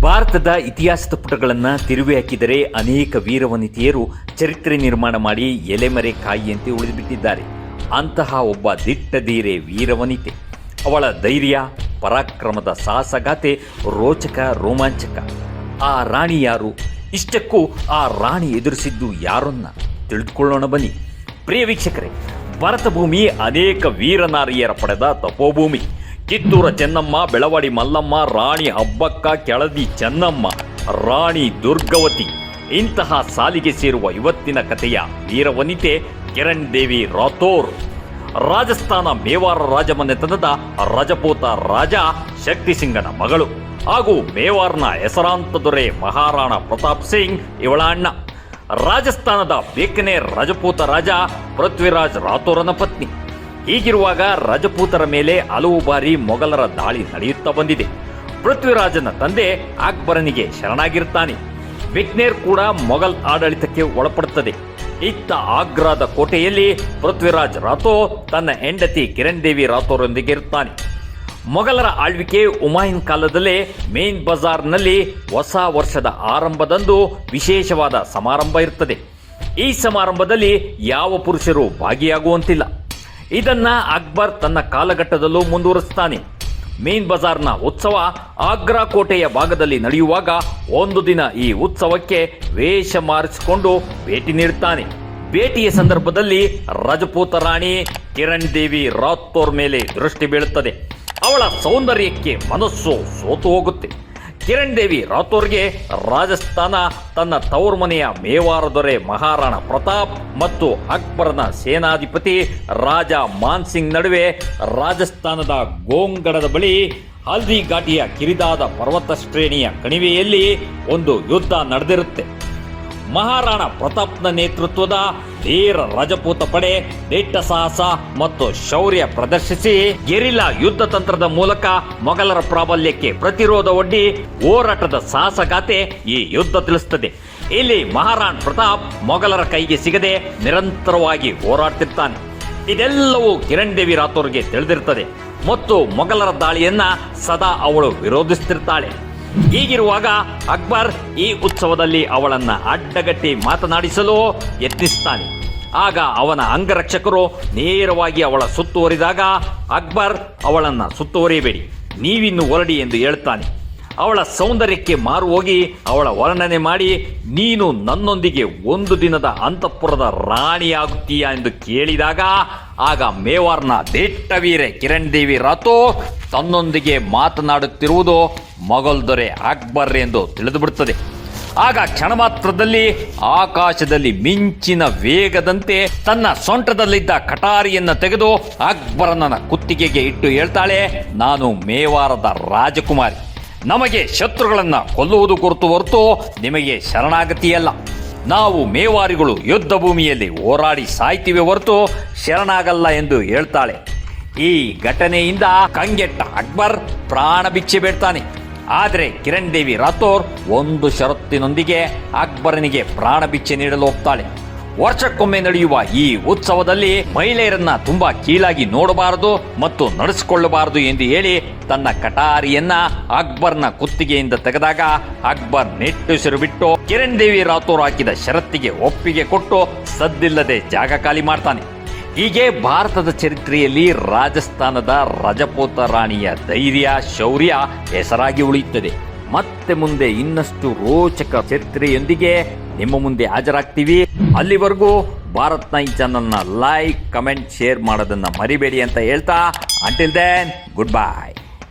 ಭಾರತದ ಇತಿಹಾಸದ ಪುಟಗಳನ್ನು ತಿರುವಿ ಹಾಕಿದರೆ ಅನೇಕ ವೀರವನಿತೆಯರು ಚರಿತ್ರೆ ನಿರ್ಮಾಣ ಮಾಡಿ ಎಲೆಮರೆ ಕಾಯಿಯಂತೆ ಉಳಿದುಬಿಟ್ಟಿದ್ದಾರೆ. ಅಂತಹ ಒಬ್ಬ ದಿಟ್ಟಧೀರೆ ವೀರವನಿತೆ. ಅವಳ ಧೈರ್ಯ, ಪರಾಕ್ರಮದ ಸಾಹಸಗಾಥೆ ರೋಚಕ, ರೋಮಾಂಚಕ. ಆ ರಾಣಿ ಯಾರು? ಇಷ್ಟಕ್ಕೂ ಆ ರಾಣಿ ಎದುರಿಸಿದ್ದು ಯಾರನ್ನ ತಿಳಿದುಕೊಳ್ಳೋಣ ಬನ್ನಿ. ಪ್ರಿಯ ವೀಕ್ಷಕರೇ, ಭಾರತ ಭೂಮಿ ಅನೇಕ ವೀರನಾರಿಯರ ಪಡೆದ ತಪೋಭೂಮಿ. ಕಿತ್ತೂರ ಚೆನ್ನಮ್ಮ, ಬೆಳವಾಡಿ ಮಲ್ಲಮ್ಮ, ರಾಣಿ ಹಬ್ಬಕ್ಕ ಕೆಳದಿ ಚೆನ್ನಮ್ಮ, ರಾಣಿ ದುರ್ಗವತಿ. ಇಂತಹ ಸಾಲಿಗೆ ಸೇರುವ ಇವತ್ತಿನ ಕಥೆಯ ವೀರವನಿತೆ ಕಿರಣ್ ದೇವಿ ರಾಥೋರ್. ರಾಜಸ್ಥಾನ ಮೇವಾರ ರಾಜಮನೆತನದ ರಜಪೂತ ರಾಜ ಶಕ್ತಿಸಿಂಗನ ಮಗಳು ಹಾಗೂ ಮೇವಾರ್ನ ಹೆಸರಾಂತ ದೊರೆ ಮಹಾರಾಣಾ ಪ್ರತಾಪ್ ಸಿಂಗ್ ಇವಳ ಅಣ್ಣ. ರಾಜಸ್ಥಾನದ ಬೇಕನೆ ರಜಪೂತ ರಾಜ ಪೃಥ್ವಿರಾಜ್ ರಾಥೋರನ ಪತ್ನಿ. ಹೀಗಿರುವಾಗ ರಜಪೂತರ ಮೇಲೆ ಹಲವು ಬಾರಿ ಮೊಘಲರ ದಾಳಿ ನಡೆಯುತ್ತಾ ಬಂದಿದೆ. ಪೃಥ್ವಿರಾಜನ ತಂದೆ ಅಕ್ಬರನಿಗೆ ಶರಣಾಗಿರುತ್ತಾನೆ ಬಿಕ್ನೇರ್ ಕೂಡ ಮೊಘಲ್ ಆಡಳಿತಕ್ಕೆ ಒಳಪಡುತ್ತದೆ. ಇತ್ತ ಆಗ್ರಾದ ಕೋಟೆಯಲ್ಲಿ ಪೃಥ್ವಿರಾಜ್ ರಾಥೋ ತನ್ನ ಹೆಂಡತಿ ಕಿರಣ್ ದೇವಿ ರಾಥೋರೊಂದಿಗೆ ಇರುತ್ತಾನೆ ಮೊಘಲರ ಆಳ್ವಿಕೆ ಉಮಾಯಿನ್ ಕಾಲದಲ್ಲೇ ಮೇನ್ ಬಜಾರ್ನಲ್ಲಿ ಹೊಸ ವರ್ಷದ ಆರಂಭದಂದು ವಿಶೇಷವಾದ ಸಮಾರಂಭ ಇರುತ್ತದೆ ಈ ಸಮಾರಂಭದಲ್ಲಿ ಯಾವ ಪುರುಷರು ಭಾಗಿಯಾಗುವಂತಿಲ್ಲ. ಇದನ್ನ ಅಕ್ಬರ್ ತನ್ನ ಕಾಲಘಟ್ಟದಲ್ಲೂ ಮುಂದುವರಿಸ್ತಾನೆ ಮೀನ್ ಬಜಾರ್ನ ಉತ್ಸವ ಆಗ್ರಾ ಕೋಟೆಯ ಭಾಗದಲ್ಲಿ ನಡೆಯುವಾಗ ಒಂದು ದಿನ ಈ ಉತ್ಸವಕ್ಕೆ ವೇಷ ಮಾರಿಸಿಕೊಂಡು ಭೇಟಿ ನೀಡುತ್ತಾನೆ. ಭೇಟಿಯ ಸಂದರ್ಭದಲ್ಲಿ ರಜಪೂತ ರಾಣಿ ಕಿರಣ್ ದೇವಿ ರಾಥೋರ್ ಮೇಲೆ ದೃಷ್ಟಿ ಬೀಳುತ್ತದೆ. ಅವಳ ಸೌಂದರ್ಯಕ್ಕೆ ಮನಸ್ಸು ಸೋತು ಹೋಗುತ್ತೆ. ಕಿರಣ್ ದೇವಿ ರಾಥೋರ್ಗೆ ರಾಜಸ್ಥಾನ ತನ್ನ ತವರು ಮನೆಯ ಮೇವಾರ ದೊರೆ ಮಹಾರಾಣಾ ಪ್ರತಾಪ್ ಮತ್ತು ಅಕ್ಬರನ ಸೇನಾಧಿಪತಿ ರಾಜ ಮಾನ್ ಸಿಂಗ್ ನಡುವೆ ರಾಜಸ್ಥಾನದ ಗೋಂಗಡದ ಬಳಿ ಹಲ್ದಿ ಘಾಟಿಯ ಕಿರಿದಾದ ಪರ್ವತ ಶ್ರೇಣಿಯ ಕಣಿವೆಯಲ್ಲಿ ಒಂದು ಯುದ್ಧ ನಡೆದಿರುತ್ತೆ. ಮಹಾರಾಣಾ ಪ್ರತಾಪ್ನ ನೇತೃತ್ವದ ಧೀರ ರಜಪೂತ ಪಡೆ ದಿಟ್ಟ ಸಾಹಸ ಮತ್ತು ಶೌರ್ಯ ಪ್ರದರ್ಶಿಸಿ ಗೆರಿಲಾ ಯುದ್ಧ ತಂತ್ರದ ಮೂಲಕ ಮೊಘಲರ ಪ್ರಾಬಲ್ಯಕ್ಕೆ ಪ್ರತಿರೋಧ ಒಡ್ಡಿ ಹೋರಾಟದ ಸಾಹಸಗಾತೆ ಈ ಯುದ್ಧ ತಿಳಿಸುತ್ತದೆ ಇಲ್ಲಿ ಮಹಾರಾಣ್ ಪ್ರತಾಪ್ ಮೊಘಲರ ಕೈಗೆ ಸಿಗದೆ ನಿರಂತರವಾಗಿ ಹೋರಾಡ್ತಿರ್ತಾನೆ. ಇದೆಲ್ಲವೂ ಕಿರಣ್ ದೇವಿ ರಾಥೋರ್ಗೆ ತಿಳಿದಿರುತ್ತದೆ ಮತ್ತು ಮೊಘಲರ ದಾಳಿಯನ್ನ ಸದಾ ಅವಳು ವಿರೋಧಿಸ್ತಿರ್ತಾಳೆ. ಹೀಗಿರುವಾಗ ಅಕ್ಬರ್ ಈ ಉತ್ಸವದಲ್ಲಿ ಅವಳನ್ನ ಅಡ್ಡಗಟ್ಟಿ ಮಾತನಾಡಿಸಲು ಯತ್ನಿಸ್ತಾನೆ. ಆಗ ಅವನ ಅಂಗರಕ್ಷಕರು ನೇರವಾಗಿ ಅವಳ ಸುತ್ತುವರಿದಾಗ ಅಕ್ಬರ್ ಅವಳನ್ನ ಸುತ್ತುವರಿಯಬೇಡಿ. ನೀವಿನ್ನು ಹೊರಡಿ ಎಂದು ಹೇಳ್ತಾನೆ. ಅವಳ ಸೌಂದರ್ಯಕ್ಕೆ ಮಾರು ಹೋಗಿ ಅವಳ ವರ್ಣನೆ ಮಾಡಿ, ನೀನು ನನ್ನೊಂದಿಗೆ ಒಂದು ದಿನದ ಅಂತಃಪುರದ ರಾಣಿಯಾಗುತ್ತೀಯ? ಎಂದು ಕೇಳಿದಾಗ, ಆಗ ಮೇವಾರ್ನ ದಿಟ್ಟವೀರೆ ಕಿರಣ್ ದೇವಿ ರಾಥೋ ತನ್ನೊಂದಿಗೆ ಮಾತನಾಡುತ್ತಿರುವುದು ಮೊಘಲ್ ದೊರೆ ಅಕ್ಬರ್ ಎಂದು ತಿಳಿದುಬಿಡುತ್ತದೆ. ಆಗ ಕ್ಷಣ ಮಾತ್ರದಲ್ಲಿ ಆಕಾಶದಲ್ಲಿ ಮಿಂಚಿನ ವೇಗದಂತೆ ತನ್ನ ಸೊಂಟದಲ್ಲಿದ್ದ ಕಟಾರಿಯನ್ನು ತೆಗೆದು ಅಕ್ಬರನ ಕುತ್ತಿಗೆಗೆ ಇಟ್ಟು ಹೇಳ್ತಾಳೆ, ನಾನು ಮೇವಾರದ ರಾಜಕುಮಾರಿ. ನಮಗೆ ಶತ್ರುಗಳನ್ನು ಕೊಲ್ಲುವುದು ಕುರಿತು ಹೊರತು ನಿಮಗೆ ಶರಣಾಗತಿಯಲ್ಲ. ನಾವು ಮೇವಾರಿಗಳು ಯುದ್ಧ ಭೂಮಿಯಲ್ಲಿ ಹೋರಾಡಿ ಸಾಯ್ತಿವೆ ಹೊರತು ಶರಣಾಗಲ್ಲ ಎಂದು ಹೇಳ್ತಾಳೆ. ಈ ಘಟನೆಯಿಂದ ಕಂಗೆಟ್ಟ ಅಕ್ಬರ್ ಪ್ರಾಣ ಭಿಕ್ಷೆ ಬೇಡ್ತಾನೆ. ಆದರೆ ಕಿರಣ್ ದೇವಿ ರಾಥೋರ್ ಒಂದು ಷರತ್ತಿನೊಂದಿಗೆ ಅಕ್ಬರನಿಗೆ ಪ್ರಾಣ ಭಿಕ್ಷೆ ನೀಡಲು ಹೋಗ್ತಾಳೆ ವರ್ಷಕ್ಕೊಮ್ಮೆ ನಡೆಯುವ ಈ ಉತ್ಸವದಲ್ಲಿ ಮಹಿಳೆಯರನ್ನ ತುಂಬಾ ಕೀಳಾಗಿ ನೋಡಬಾರದು ಮತ್ತು ನಡೆಸಿಕೊಳ್ಳಬಾರದು ಎಂದು ಹೇಳಿ ತನ್ನ ಕಟಾರಿಯನ್ನ ಅಕ್ಬರ್ನ ಕುತ್ತಿಗೆಯಿಂದ ತೆಗೆದಾಗ ಅಕ್ಬರ್ ನೆಟ್ಟುಸಿರು ಬಿಟ್ಟು ಕಿರಣ್ ದೇವಿ ರಾಥೋರ್ ಹಾಕಿದ ಷರತ್ತಿಗೆ ಒಪ್ಪಿಗೆ ಕೊಟ್ಟು ಸದ್ದಿಲ್ಲದೆ ಜಾಗ ಖಾಲಿ ಮಾಡ್ತಾನೆ. ಹೀಗೆ ಭಾರತದ ಚರಿತ್ರೆಯಲ್ಲಿ ರಾಜಸ್ಥಾನದ ರಜಪೂತ ರಾಣಿಯ ಧೈರ್ಯ, ಶೌರ್ಯ ಹೆಸರಾಗಿ ಉಳಿಯುತ್ತದೆ. ಮತ್ತೆ ಮುಂದೆ ಇನ್ನಷ್ಟು ರೋಚಕ ಚರಿತ್ರೆಯೊಂದಿಗೆ ನಿಮ್ಮ ಮುಂದೆ ಹಾಜರಾಗ್ತೀವಿ. ಅಲ್ಲಿವರೆಗೂ ಭಾರತ್ ನೈನ್ ಚಾನಲ್ನ ಲೈಕ್ ಕಮೆಂಟ್ ಶೇರ್ ಮಾಡೋದನ್ನ ಮರಿಬೇಡಿ ಅಂತ ಹೇಳ್ತಾ ಅಂಟಿಲ್ ದೆನ್ ಗುಡ್ ಬೈ